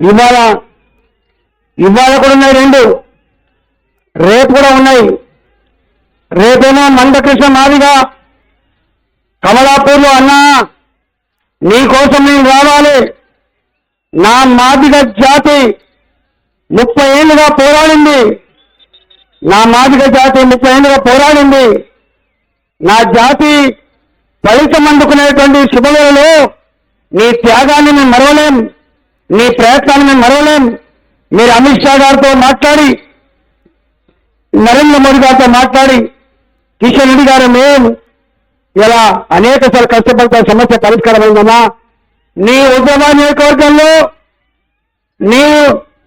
ఇవాళ ఇవాళ కూడా ఉన్నాయి రెండు. రేపు కూడా ఉన్నాయి. రేపేమో మందకృష్ణ మాదిగా? కమలాపూర్లో అన్నా నీకోసం నేను రావాలి. నా మాదిగ జాతి ముప్పై ఏళ్ళుగా పోరాడింది. నా మాదిగ జాతి ముప్పై ఏళ్ళుగా పోరాడింది. నా జాతి ఫలితం అందుకునేటువంటి శుభవేళలో నీ త్యాగాన్ని మేము మరవలేం. నీ ప్రయత్నాన్ని మేము మరవలేం. మీరు అమిత్ షా గారితో మాట్లాడి నరేంద్ర మోడీ గారితో మాట్లాడి కిషన్ రెడ్డి గారు మేము ఇలా అనేక సార్లు కష్టపడితే సమస్య పరిష్కారమైందమ్మా. నీ ఉద్యమ నియోజకవర్గంలో నీ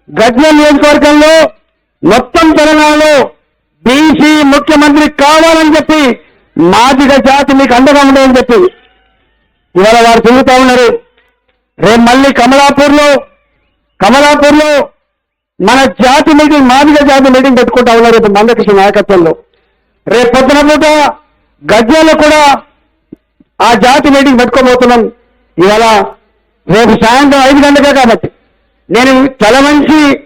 గజ్ఞ నియోజకవర్గంలో మొత్తం తెలంగాణలో బీసీ ముఖ్యమంత్రి కావాలని చెప్పి మాదిగ జాతి మీకు అండగా ఉండదని చెప్పి ఇవాళ వారు తిరుగుతూ ఉన్నారు. రేపు మళ్ళీ కమలాపూర్లో కమలాపూర్లో మన జాతి మీటింగ్ మాదిగ జాతి మీటింగ్ పెట్టుకుంటా ఉన్నారు రేపు మందకృష్ణ నాయకత్వంలో. రేపు పొద్దున పూట గజ్జల్లో కూడా ఆ జాతి మీటింగ్ పెట్టుకోబోతున్నాం. ఇవాళ రేపు సాయంత్రం ఐదు గంటలకే కాబట్టి. నేను తల మంచి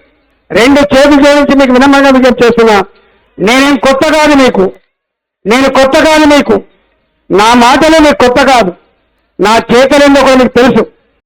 రెండు చేతులు జోడించి మీకు వినమ్రంగా విజ్ఞప్తి చేస్తున్నా. నేనేం కొత్త కాదు మీకు. నేను కొత్త కాదు మీకు. నా మాటలు మీకు కొత్త కాదు. నా చేతలేందో కూడా మీకు తెలుసు.